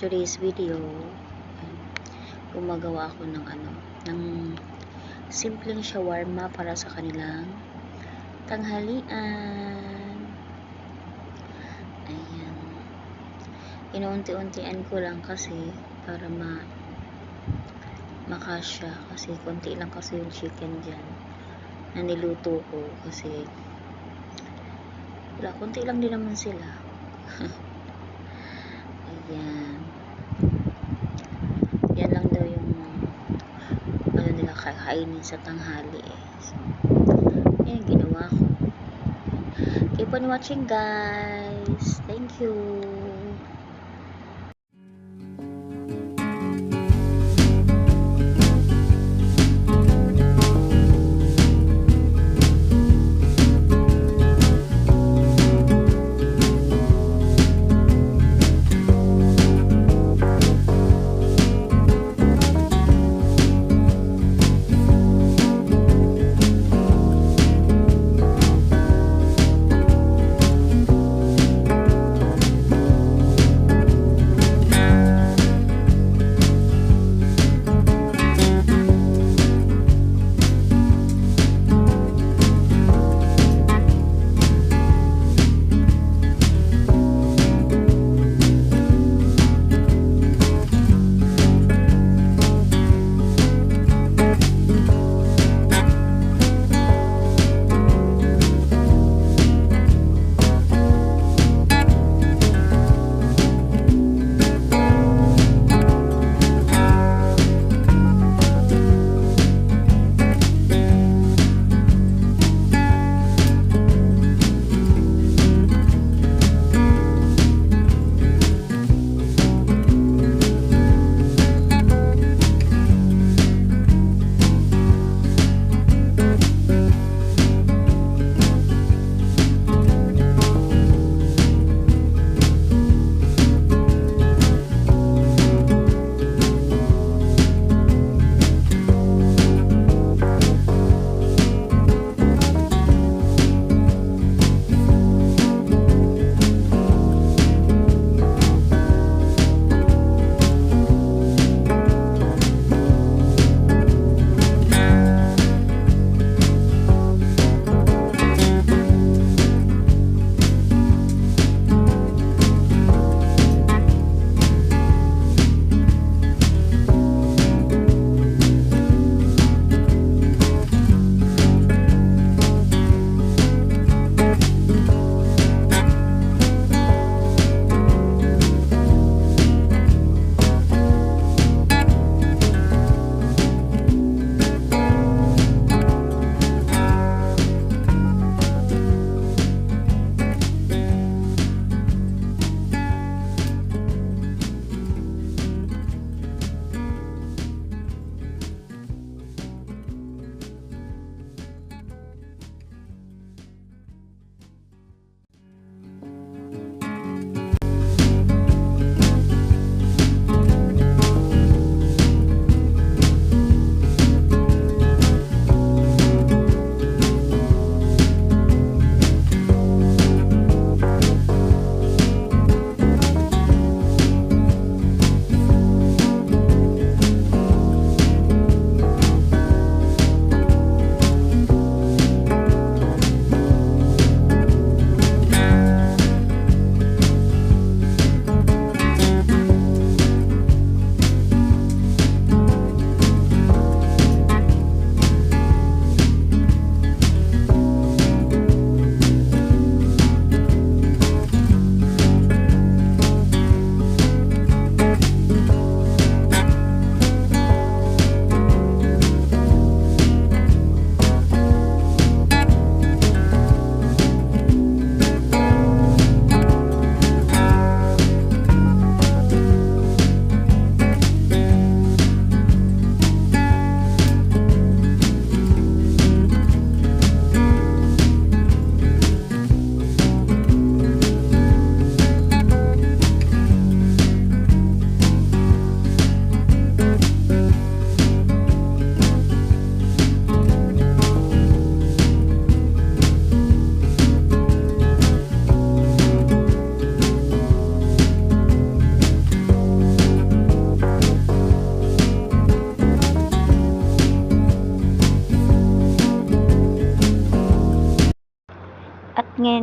today's video, gumagawa ako ng ano, ng simpleng shawarma para sa kanilang tanghalian. Ayan. Inuunti-untian ko lang kasi para ma makasya kasi konti lang kasi yung chicken dyan na niluto ko kasi wala, konti lang din naman sila. Ayan. Yan lang daw yung ano nila kakainin sa tanghali eh. So, yung ginawa ko. Keep on watching guys. Thank you.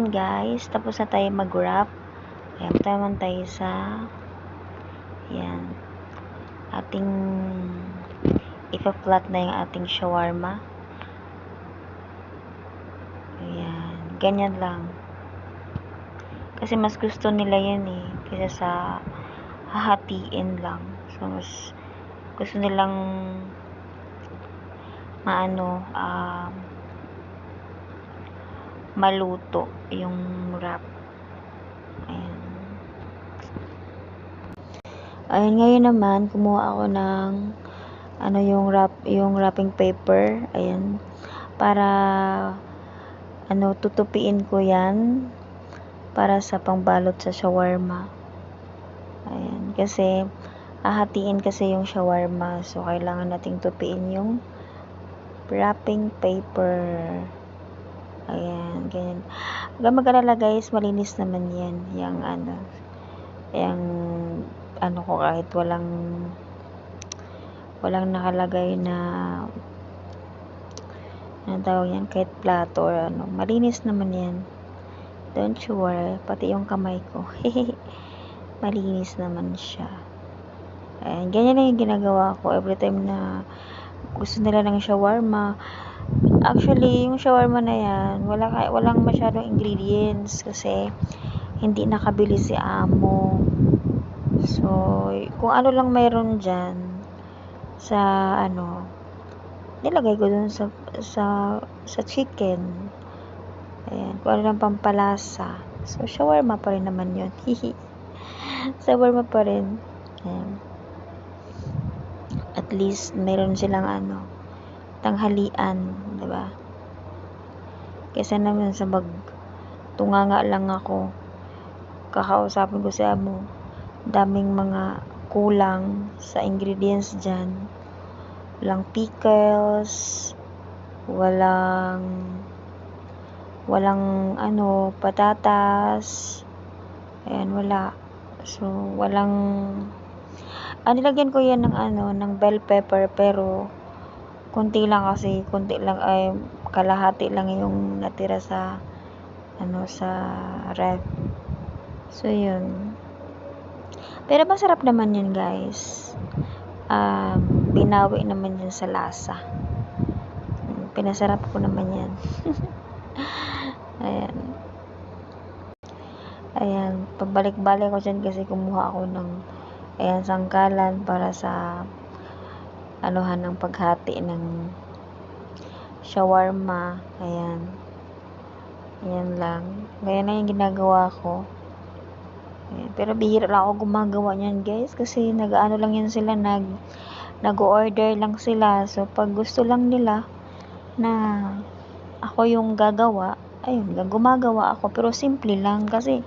Guys, tapos na tayo mag-wrap. Ayan, naman tayo sa yan ating ipa-flat na yung ating shawarma. Ayan, ganyan lang. Kasi mas gusto nila yan eh, kaysa sa hahatiin lang. So, mas gusto nilang maano, um, maluto yung wrap. Ayan. Ayan, ngayon naman, kumuha ako ng ano yung wrap, yung wrapping paper. Ayan. Para ano, tutupiin ko yan para sa pangbalot sa shawarma. Ayan. Kasi, ahatiin kasi yung shawarma. So, kailangan nating tupiin yung wrapping paper. Ayan, ganyan. Huwag mag-alala guys, malinis naman yan. Yung ano, yung ano ko kahit walang walang nakalagay na ano tawag yan, kahit plato or ano, malinis naman yan. Don't you worry, pati yung kamay ko. malinis naman siya. Ayan, ganyan lang yung ginagawa ko every time na gusto nila ng shawarma. Actually, yung shawarma na yan, wala, walang masyadong ingredients kasi hindi nakabili si amo. So, kung ano lang mayroon dyan sa ano, nilagay ko dun sa, sa, sa chicken. Ayan, kung ano lang pampalasa. So, shawarma pa rin naman yun. Hihi. shawarma pa rin. Ayan. At least, meron silang ano, tanghalian, 'di ba? Kaysa naman sa mag tunganga lang ako. Kakausapin ko si amo. Daming mga kulang sa ingredients diyan. Walang pickles, walang walang ano, patatas. Ayan, wala. So, walang ah, nilagyan ko yan ng ano, ng bell pepper pero konti lang kasi, konti lang ay kalahati lang yung natira sa ano sa ref. So yun. Pero masarap naman yun, guys. Um, binawi naman yun sa lasa. Pinasarap ko naman yan. Ayan. Ayan, pabalik-balik ko dyan kasi kumuha ako ng ayan, sangkalan para sa anuhan ng paghati ng shawarma. Ayan. Ayan lang. Ganyan na yung ginagawa ko. Ayan. Pero bihira lang ako gumagawa niyan guys. Kasi nag-ano lang yan sila. Nag, nag-order lang sila. So, pag gusto lang nila na ako yung gagawa, ayun, gumagawa ako. Pero simple lang kasi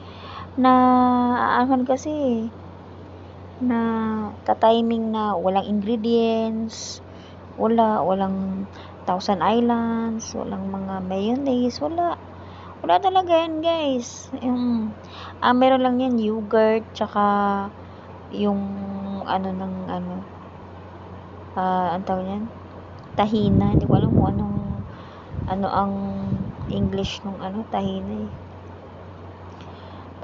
na ano kasi na ta-timing na walang ingredients, wala, walang Thousand Islands, walang mga mayonnaise, wala. Wala talaga yan, guys. Yung, ah, meron lang yan, yogurt, tsaka yung, ano, ng, ano, ah, ang tawag yan? Tahina. Hindi ko alam kung anong, ano, ang English nung, ano, tahina eh.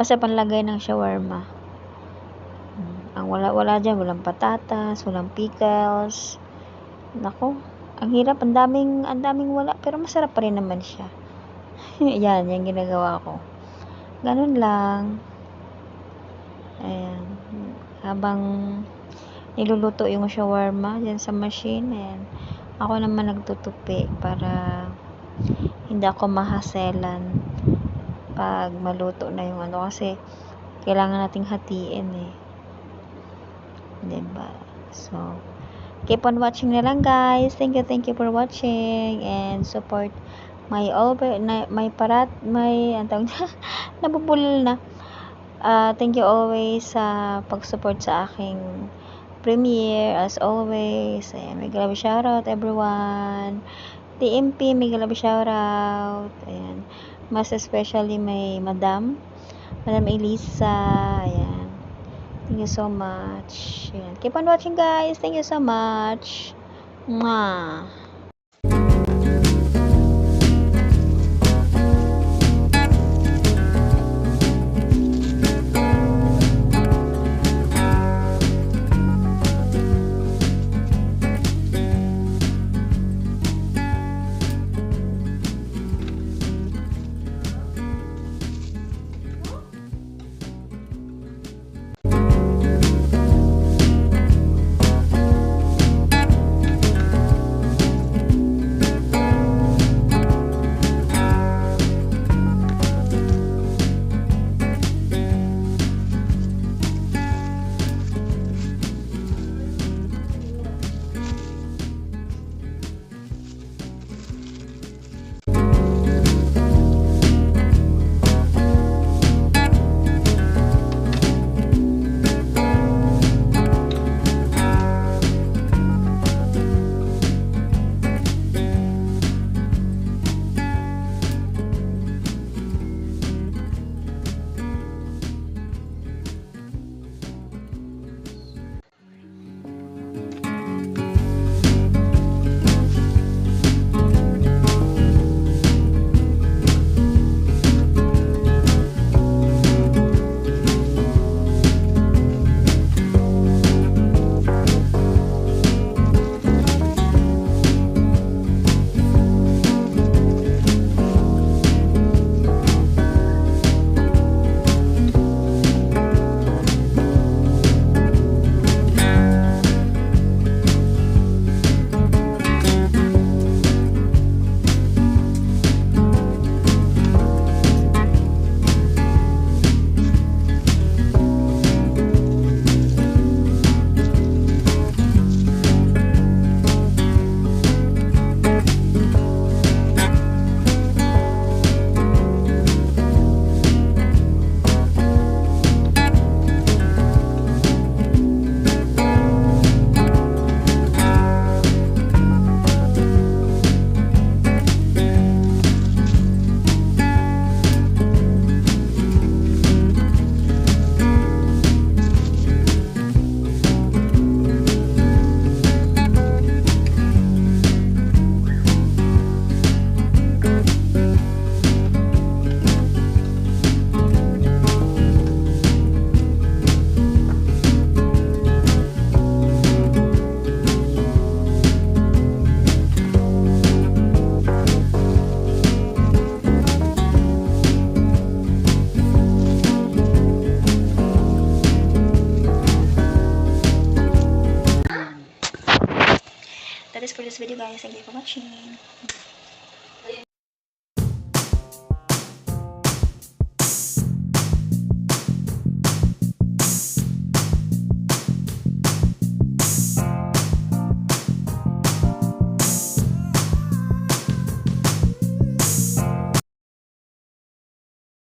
Basta panlagay ng shawarma. Ang wala wala diyan, walang patatas, walang pickles. Nako, ang hirap, ang daming ang daming wala pero masarap pa rin naman siya. Yan, yung ginagawa ko. Ganun lang. Ayan. Habang niluluto yung shawarma dyan sa machine, ayan. Ako naman nagtutupi para hindi ako mahaselan pag maluto na yung ano kasi kailangan nating hatiin eh. 'Di ba? So, keep on watching na lang guys. Thank you, thank you for watching and support my over na, my parat my niya? nabubulol na. Ah, thank you always sa pag-support sa aking premiere as always. Ayan, may grabe shoutout everyone. TMP, may grabe shoutout. Ayan. Mas especially may Madam. Madam Elisa. Ayan. Thank you so much. Ayan. Keep on watching guys. Thank you so much. Mwah. That is for this video guys. Thank you for watching.